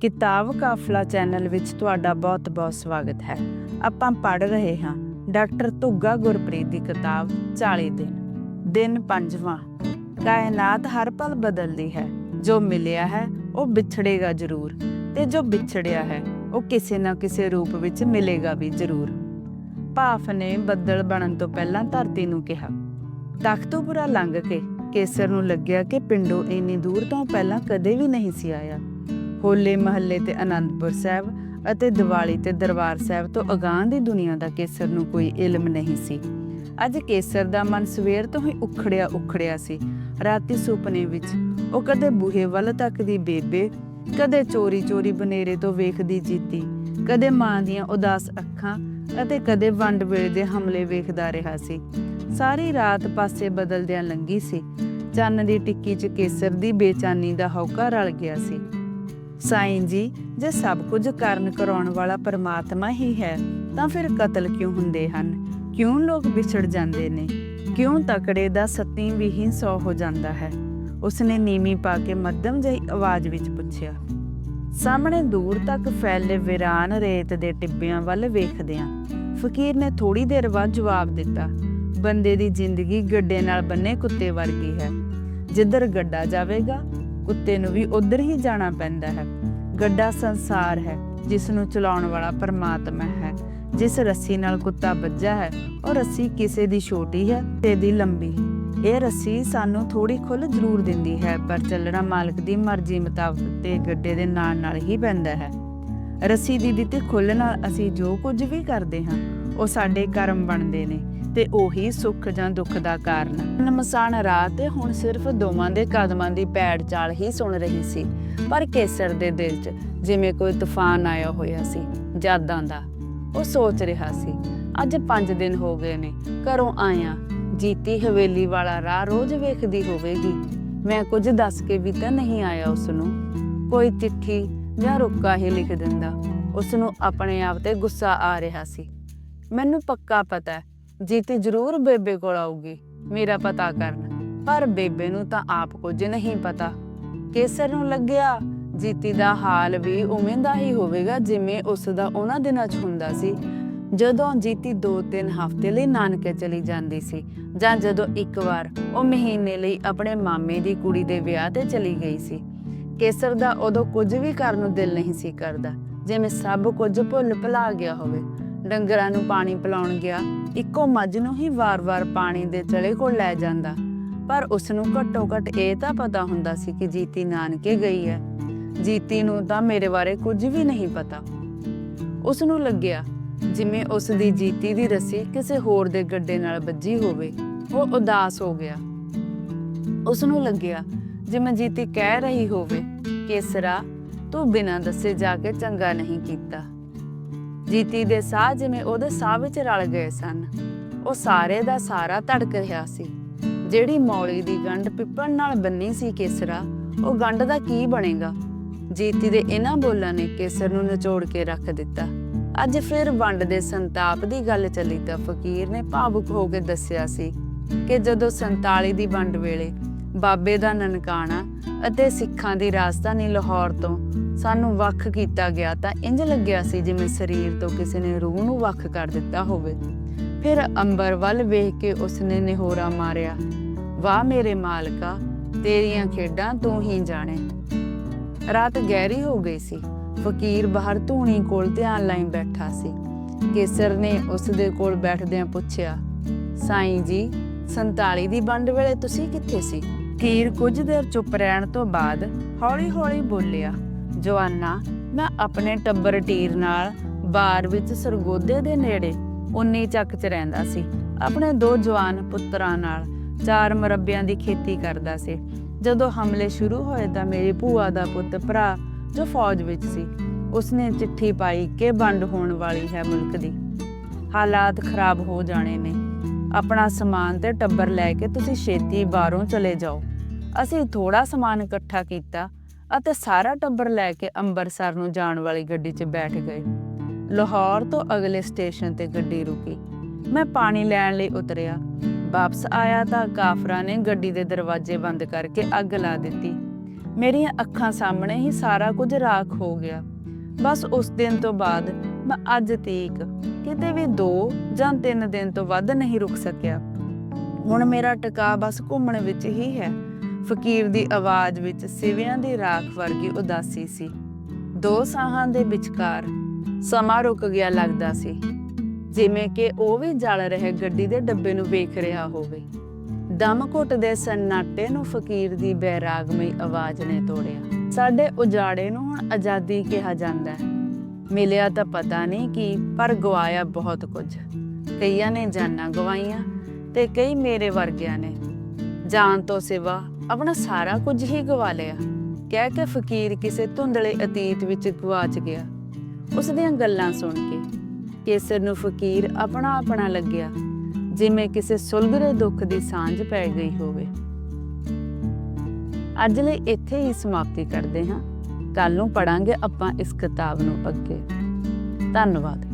ਕਿਤਾਬ ਕਾਫਲਾ ਚੈਨਲ ਵਿੱਚ ਤੁਹਾਡਾ ਬਹੁਤ-ਬਹੁਤ ਸਵਾਗਤ ਹੈ। ਆਪਾਂ ਪੜ੍ਹ ਰਹੇ ਹਾਂ ਡਾਕਟਰ ਧੁੱਗਾ ਗੁਰਪ੍ਰੀਤ ਦੀ ਕਿਤਾਬ 40 ਦਿਨ ਦਿਨ ਪੰਜਵਾਂ। ਕਾਇਨਾਤ ਹਰ ਪਲ ਬਦਲਦੀ ਹੈ। ਜੋ ਮਿਲਿਆ ਹੈ, ਉਹ ਵਿਛੜੇਗਾ ਜ਼ਰੂਰ ਤੇ ਜੋ ਵਿਛੜਿਆ ਹੈ, ਉਹ ਕਿਸੇ ਨਾ ਕਿਸੇ ਰੂਪ ਵਿੱਚ ਮਿਲੇਗਾ ਵੀ ਜ਼ਰੂਰ। ਭਾਫ ਨੇ ਬੱਦਲ ਬਣਨ ਤੋਂ ਪਹਿਲਾਂ ਧਰਤੀ ਨੂੰ ਕਿਹਾ ਤਖਤੂਪੁਰਾ ਲੰਘ ਕੇ ਕੇਸਰ ਨੂੰ ਲੱਗਿਆ ਕਿ ਪਿੰਡੋਂ ਇੰਨੀ ਦੂਰ ਤੋਂ ਪਹਿਲਾਂ ਕਦੇ ਵੀ ਨਹੀਂ ਸੀ ਆਇਆ। ਹੋਲੇ ਮਹੱਲੇ ਤੇ ਆਨੰਦਪੁਰ ਸਾਹਿਬ ਅਤੇ ਦੀਵਾਲੀ ਤੇ ਦਰਬਾਰ ਸਾਹਿਬ ਤੋਂ ਅਗਾਂਹ ਦੀ ਦੁਨੀਆ ਦਾ ਕੇਸਰ ਨੂੰ ਕੋਈ ਇਲਮ ਨਹੀਂ ਸੀ। ਅੱਜ ਕੇਸਰ ਦਾ ਮਨ ਸਵੇਰ ਤੋਂ ਹੀ ਉਖੜਿਆ ਉਖੜਿਆ ਸੀ। ਰਾਤੀ ਸੁਪਨੇ ਵਿੱਚ ਉਹ ਕਦੇ ਬੂਹੇ ਵੱਲ ਤੱਕਦੀ ਬੇਬੇ, ਕਦੇ ਚੋਰੀ ਚੋਰੀ ਬਨੇਰੇ ਤੋਂ ਵੇਖਦੀ ਜੀਤੀ, ਕਦੇ ਮਾਂ ਦੀਆਂ ਉਦਾਸ ਅੱਖਾਂ ਅਤੇ ਕਦੇ ਵੰਡ ਵੇਲੇ ਦੇ ਹਮਲੇ ਵੇਖਦਾ ਰਿਹਾ ਸੀ। ਸਾਰੀ ਰਾਤ ਪਾਸੇ ਬਦਲਦਿਆਂ ਲੰਗੀ ਸੀ। ਚੰਨ ਦੀ ਟਿੱਕੀ 'ਚ ਕੇਸਰ ਦੀ ਬੇਚੈਨੀ ਦਾ ਹੌਕਾ ਰਲ ਗਿਆ ਸੀ। ਸਾਈਂ ਜੀ, ਜੇ ਸਭ ਕੁਝ ਕਰਨ ਕਰਾਉਣ ਵਾਲਾ ਪਰਮਾਤਮਾ ਹੀ ਹੈ, ਤਾਂ ਫਿਰ ਕਤਲ ਕਿਉਂ ਹੁੰਦੇ ਹਨ? ਕਿਉਂ ਲੋਕ ਵਿਛੜ ਜਾਂਦੇ ਨੇ? ਕਿਉਂ ਤਕੜੇ ਦਾ ਸੱਤੀ ਵੀ ਸੌ ਹੋ ਜਾਂਦਾ ਹੈ? ਉਸਨੇ ਨੀਵੀਂ ਪਾ ਕੇ ਮੱਧਮ ਜਿਹੀ ਆਵਾਜ਼ ਵਿੱਚ ਪੁੱਛਿਆ, ਸਾਹਮਣੇ ਦੂਰ ਤੱਕ ਫੈਲੇ ਵਿਰਾਨ ਰੇਤ ਦੇ ਟਿੱਬਿਆਂ ਵੱਲ ਵੇਖਦਿਆਂ, ਫਕੀਰ ਨੇ ਥੋੜੀ ਦੇਰ ਬਾਅਦ ਜਵਾਬ ਦਿੱਤਾ, ਬੰਦੇ ਦੀ ਜ਼ਿੰਦਗੀ ਗੱਡੇ ਨਾਲ ਬੰਨੇ ਕੁੱਤੇ ਵਰਗੀ ਹੈ। ਜਿੱਧਰ ਗੱਡਾ ਜਾਵੇਗਾ, ਕੁੱਤੇ ਨੂੰ ਵੀ ਉਧਰ ਹੀ ਜਾਣਾ ਪੈਂਦਾ ਹੈ। ਗੱਡਾ ਸੰਸਾਰ ਹੈ, ਜਿਸ ਨੂੰ ਚਲਾਉਣ ਵਾਲਾ ਪਰਮਾਤਮਾ ਹੈ। ਜਿਸ ਰੱਸੀ ਨਾਲ ਕੁੱਤਾ ਵੱਜਾ ਹੈ, ਉਹ ਰੱਸੀ ਕਿਸੇ ਦੀ ਛੋਟੀ ਹੈ ਤੇ ਦੀ ਲੰਬੀ ਇਹ ਰੱਸੀ ਸਾਨੂੰ ਥੋੜੀ ਖੁੱਲ ਜ਼ਰੂਰ ਦਿੰਦੀ ਹੈ, ਪਰ ਚੱਲਣਾ ਮਾਲਕ ਦੀ ਮਰਜ਼ੀ ਮੁਤਾਬਕ ਤੇ ਗੱਡੇ ਦੇ ਨਾਲ ਨਾਲ ਹੀ ਪੈਂਦਾ ਹੈ। ਰੱਸੀ ਦੀ ਦਿੱਤੀ ਖੁੱਲ ਨਾਲ ਅਸੀਂ ਜੋ ਕੁਝ ਵੀ ਕਰਦੇ ਹਾਂ, ਉਹ ਸਾਡੇ ਕਰਮ ਬਣਦੇ ਨੇ ਤੇ ਉਹੀ ਸੁੱਖ ਜਾਂ ਦੁੱਖ ਦਾ ਕਾਰਨ। ਨਮਸਾਨ ਰਾਤ ਤੇ ਹੁਣ ਸਿਰਫ ਦੋਵਾਂ ਦੇ ਕਦਮਾਂ ਦੀ ਪੈੜ ਚਾਲ ਹੀ ਸੁਣ ਰਹੀ ਸੀ। ਪਰ ਕੇਸਰ ਦੇ ਦਿਲ 'ਚ ਜਿਵੇਂ ਕੋਈ ਤੂਫਾਨ ਆਇਆ ਹੋਇਆ ਸੀ ਜਾਦਾਂ ਦਾ, ਉਹ ਸੋਚ ਰਿਹਾ ਸੀ, ਅੱਜ 5 ਦਿਨ ਹੋ ਗਏ ਨੇ, ਘਰੋਂ ਆਇਆ, ਜੀਤੀ ਹਵੇਲੀ ਵਾਲਾ ਰਾਹ ਰੋਜ਼ ਵੇਖਦੀ ਹੋਵੇਗੀ। ਮੈਂ ਕੁਝ ਦੱਸ ਕੇ ਵੀ ਤਾਂ ਨਹੀਂ ਆਇਆ ਉਸ ਨੂੰ ਕੋਈ ਚਿੱਠੀ ਜਾਂ ਰੁੱਕਾ ਹੀ ਲਿਖ ਦਿੰਦਾ ਉਸ ਨੂੰ ਆਪਣੇ ਆਪ ਤੇ ਗੁੱਸਾ ਆ ਰਿਹਾ ਸੀ। ਮੈਨੂੰ ਪੱਕਾ ਪਤਾ ਹੈ, ਜੀਤੀ ਜ਼ਰੂਰ ਬੇਬੇ ਕੋਲ ਆਊਗੀ, ਮੇਰਾ ਪਤਾ ਕਰਨ, ਪਰ ਬੇਬੇ ਨੂੰ ਤਾਂ ਆਪ ਕੁਝ ਨਹੀਂ ਪਤਾ। ਕੇਸਰ ਨੂੰ ਲੱਗਿਆ। ਜੀਤੀ ਦਾ ਹਾਲ ਵੀ ਉਵੇਂ ਦਾ ਹੀ ਹੋਵੇਗਾ ਜਿਵੇਂ ਉਸ ਦਾ ਉਹਨਾਂ ਦਿਨਾਂ 'ਚ ਹੁੰਦਾ ਸੀ। ਜਦੋਂ ਜੀਤੀ 2-3 ਹਫ਼ਤੇ ਲਈ ਨਾਨਕੇ ਚਲੀ ਜਾਂਦੀ ਸੀ ਜਾਂ ਜਦੋਂ ਇੱਕ ਵਾਰ ਉਹ ਮਹੀਨੇ ਲਈ ਆਪਣੇ ਮਾਮੇ ਦੀ ਕੁੜੀ ਦੇ ਵਿਆਹ ਤੇ ਚਲੀ ਗਈ ਸੀ। ਕੇਸਰ ਦਾ ਉਦੋਂ ਕੁਝ ਵੀ ਕਰਨ ਨੂੰ ਦਿਲ ਨਹੀਂ ਸੀ ਕਰਦਾ, ਜਿਵੇਂ ਸਭ ਕੁਝ ਭੁੱਲ ਭੁਲਾ ਗਿਆ ਹੋਵੇ। ਡੰਗਰਾਂ ਨੂੰ ਪਾਣੀ ਪਿਲਾਉਣ ਗਿਆ, ਇੱਕੋ ਮੱਝ ਨੂੰ ਹੀ ਵਾਰ-ਵਾਰ ਪਾਣੀ ਦੇ ਚਲੇ ਕੋਲ ਲੈ ਜਾਂਦਾ। ਪਰ ਉਸ ਨੂੰ ਘੱਟੋ ਘੱਟ ਇਹ ਤਾਂ ਪਤਾ ਹੁੰਦਾ ਸੀ ਕਿ ਜੀਤੀ ਨਾਨਕੇ ਗਈ ਹੈ। ਜੀਤੀ ਨੂੰ ਤਾਂ ਮੇਰੇ ਬਾਰੇ ਕੁਝ ਵੀ ਨਹੀਂ ਪਤਾ। ਉਸ ਨੂੰ ਲੱਗਿਆ ਜਿਵੇਂ ਉਸ ਦੀ ਜੀਤੀ ਦੀ ਰੱਸੀ ਕਿਸੇ ਹੋਰ ਦੇ ਗੱਡੇ ਨਾਲ ਵੱਜੀ ਹੋਵੇ, ਉਹ ਉਦਾਸ ਹੋ ਗਿਆ। ਉਸ ਨੂੰ ਲੱਗਿਆ ਜਿਵੇਂ ਜੀਤੀ ਕਹਿ ਰਹੀ ਹੋਵੇ ਕੇਸਰਾ ਤੂੰ ਬਿਨਾਂ ਦੱਸੇ ਜਾ ਕੇ ਚੰਗਾ ਨਹੀਂ ਕੀਤਾ। ਜੀਤੀ ਦੇ ਸਾਹ ਜਿਵੇਂ ਉਹਦੇ ਸਾਹ ਵਿੱਚ ਰਲ ਗਏ ਸਨ। ਉਹ ਸਾਰੇ ਦਾ ਸਾਰਾ ਧੜਕ ਰਿਹਾ ਸੀ। ਜਿਹੜੀ ਮੌਲੀ ਦੀ ਗੰਢ ਪਿੱਪਣ ਨਾਲ ਬੰਨੀ ਸੀ ਕੇਸਰਾ, ਉਹ ਗੰਢ ਦਾ ਕੀ ਬਣੇਗਾ? ਜੀਤੀ ਦੇ ਇਹਨਾਂ ਬੋਲਾਂ ਨੇ ਕੇਸਰ ਨੂੰ ਨਿਚੋੜ ਕੇ ਰੱਖ ਦਿੱਤਾ। ਅੱਜ ਫਿਰ ਵੰਡ ਦੇ ਸੰਤਾਪ ਦੀ ਗੱਲ ਚੱਲੀ ਤਾਂ ਫਕੀਰ ਨੇ ਭਾਵੁਕ ਹੋ ਕੇ ਦੱਸਿਆ ਸੀ ਕਿ ਜਦੋਂ 47 ਦੀ ਵੰਡ ਵੇਲੇ ਬਾਬੇ ਦਾ ਨਨਕਾਣਾ ਅਤੇ ਸਿੱਖਾਂ ਦੀ ਰਾਜਧਾਨੀ ਲਾਹੌਰ ਤੋਂ ਸਾਨੂੰ ਵੱਖ ਕੀਤਾ ਗਿਆ ਤਾਂ ਇੰਜ ਲੱਗਿਆ ਸੀ ਜਿਵੇਂ ਸਰੀਰ ਤੋਂ ਕਿਸੇ ਨੇ ਰੂਹ ਨੂੰ ਵੱਖ ਕਰ ਦਿੱਤਾ ਹੋਵੇ। ਫਿਰ ਅੰਬਰ ਵੱਲ ਵੇਖ ਕੇ ਉਸਨੇ ਨਿਹੋਰਾ ਮਾਰਿਆ, ਵਾਹ ਮੇਰੇ ਮਾਲਕਾ, ਤੇਰੀਆਂ ਖੇਡਾਂ ਤੂੰ ਹੀ ਜਾਣੇ। ਰਾਤ ਗਹਿਰੀ ਹੋ ਗਈ ਸੀ। ਫਕੀਰ ਬਾਹਰ ਧੂਣੀ ਕੋਲ ਧਿਆਨ ਲਾਈ ਬੈਠਾ ਸੀ। ਕੇਸਰ ਨੇ ਉਸ ਦੇ ਕੋਲ ਬੈਠਦਿਆਂ ਪੁੱਛਿਆ, ਸਾਈਂ ਜੀ 47 ਦੀ ਵੰਡ ਵੇਲੇ ਤੁਸੀਂ ਕਿੱਥੇ ਸੀ? ਫਕੀਰ ਕੁਝ ਦੇਰ ਚੁੱਪ ਰਹਿਣ ਤੋਂ ਬਾਅਦ ਹੌਲੀ-ਹੌਲੀ ਬੋਲਿਆ, ਜਵਾਨਾ, ਮੈਂ ਆਪਣੇ ਟੱਬਰ ਟੀਰ ਨਾਲ ਬਾਰ ਵਿੱਚ ਸਰਗੋਦੇ ਦੇ ਨੇੜੇ ਉਨੀ ਚੱਕ 'ਚ ਰਹਿੰਦਾ ਸੀ। ਆਪਣੇ ਦੋ ਜਵਾਨ ਪੁੱਤਰਾਂ ਨਾਲ ਚਾਰ ਮਰੱਬਿਆਂ ਦੀ ਖੇਤੀ ਕਰਦਾ ਸੀ। ਜਦੋਂ ਹਮਲੇ ਸ਼ੁਰੂ ਹੋਏ ਤਾਂ ਮੇਰੀ ਭੂਆ ਦਾ ਪੁੱਤ ਭਰਾ, ਜੋ ਫੌਜ ਵਿੱਚ ਸੀ, ਉਸਨੇ ਚਿੱਠੀ ਪਾਈ ਕਿ ਵੰਡ ਹੋਣ ਵਾਲੀ ਹੈ ਮੁਲਕ ਦੀ। ਹਾਲਾਤ ਖਰਾਬ ਹੋ ਜਾਣੇ ਨੇ। ਆਪਣਾ ਸਮਾਨ ਤੇ ਟੱਬਰ ਲੈ ਕੇ ਤੁਸੀਂ ਛੇਤੀ ਬਾਹਰੋਂ ਚਲੇ ਜਾਓ। ਅਸੀਂ ਥੋੜਾ ਸਮਾਨ ਇਕੱਠਾ ਕੀਤਾ ਅਤੇ ਸਾਰਾ ਟੱਬਰ ਲੈ ਕੇ ਅੰਮ੍ਰਿਤਸਰ ਨੂੰ ਜਾਣ ਵਾਲੀ ਗੱਡੀ 'ਚ ਬੈਠ ਗਏ। ਲਾਹੌਰ ਤੋਂ ਅਗਲੇ ਸਟੇਸ਼ਨ ਤੇ ਗੱਡੀ ਰੁਕੀ। ਮੈਂ ਪਾਣੀ ਲੈਣ ਲਈ ਉਤਰਿਆ। ਵਾਪਸ ਆਇਆ ਤਾਂ ਕਾਫਰਾਂ ਨੇ ਗੱਡੀ ਦੇ ਦਰਵਾਜ਼ੇ ਬੰਦ ਕਰਕੇ ਅੱਗ ਲਾ ਦਿੱਤੀ। ਮੇਰੀਆਂ ਅੱਖਾਂ ਸਾਹਮਣੇ ਹੀ ਸਾਰਾ ਕੁਝ ਰਾਖ ਹੋ ਗਿਆ। ਬਸ ਉਸ ਦਿਨ ਤੋਂ ਬਾਅਦ ਮੈਂ ਅੱਜ ਤੀਕ ਕਿਤੇ ਵੀ 2 ਜਾਂ 3 ਦਿਨ ਤੋਂ ਵੱਧ ਨਹੀਂ ਰੁਕ ਸਕਿਆ। ਹੁਣ ਮੇਰਾ ਟਿਕਾ ਬਸ ਘੁੰਮਣ ਵਿੱਚ ਹੀ ਹੈ। ਫਕੀਰ ਦੀ ਆਵਾਜ਼ ਵਿੱਚ ਸਿਵਿਆਂ ਦੀ ਰਾਖ ਵਰਗੀ ਉਦਾਸੀ ਸੀ। ਦੋ ਸਾਹਾਂ ਦੇ ਵਿਚਕਾਰ ਸਮਾਂ ਰੁਕ ਗਿਆ ਲੱਗਦਾ ਸੀ। ਜਿਵੇਂ ਕਿ ਉਹ ਵੀ ਜਲ ਰਹੇ ਗੱਡੀ ਦੇ ਡੱਬੇ ਨੂੰ ਵੇਖ ਰਿਹਾ ਹੋਵੇ। ਦਮ ਘੁੱਟਦੇ ਸન્ਨਾਟੇ ਨੂੰ ਫਕੀਰ ਦੀ ਬੈਰਾਗਮਈ ਆਵਾਜ਼ ਨੇ ਤੋੜਿਆ। ਸਾਡੇ ਉਜਾੜੇ ਨੂੰ ਹੁਣ ਆਜ਼ਾਦੀ ਕਿਹਾ ਜਾਂਦਾ ਹੈ। ਮਿਲਿਆ ਤਾਂ ਪਤਾ ਨਹੀਂ ਕੀ, ਪਰ ਗਵਾਇਆ ਬਹੁਤ ਕੁਝ। ਕਈਆਂ ਨੇ ਜਾਨਾਂ ਗਵਾਈਆਂ ਤੇ ਕਈ ਮੇਰੇ ਵਰਗਿਆਂ ਨੇ। ਜਾਨ ਤੋਂ ਸਿਵਾ ਆਪਣਾ ਸਾਰਾ ਕੁਝ ਹੀ ਗਵਾ ਲਿਆ। ਕਹਿ ਕੇ ਫਕੀਰ ਕਿਸੇ ਧੁੰਦਲੇ ਅਤੀਤ ਵਿੱਚ ਗਵਾਚ ਗਿਆ। ਉਸ ਦੀਆਂ ਗੱਲਾਂ ਸੁਣ ਕੇ ਕੇਸਰ ਨੂੰ ਫਕੀਰ ਆਪਣਾ ਆਪਣਾ ਲੱਗਿਆ, ਜਿਵੇਂ ਕਿਸੇ ਸੁਲਗਰੇ ਦੁੱਖ ਦੀ ਸਾਂਝ ਪੈ ਗਈ ਹੋਵੇ। ਅੱਜ ਲਈ ਇੱਥੇ ਹੀ ਸਮਾਪਤੀ ਕਰਦੇ ਹਾਂ। ਕੱਲ ਨੂੰ ਪੜਾਂਗੇ ਆਪਾਂ ਇਸ ਕਿਤਾਬ ਨੂੰ ਅੱਗੇ। ਧੰਨਵਾਦ।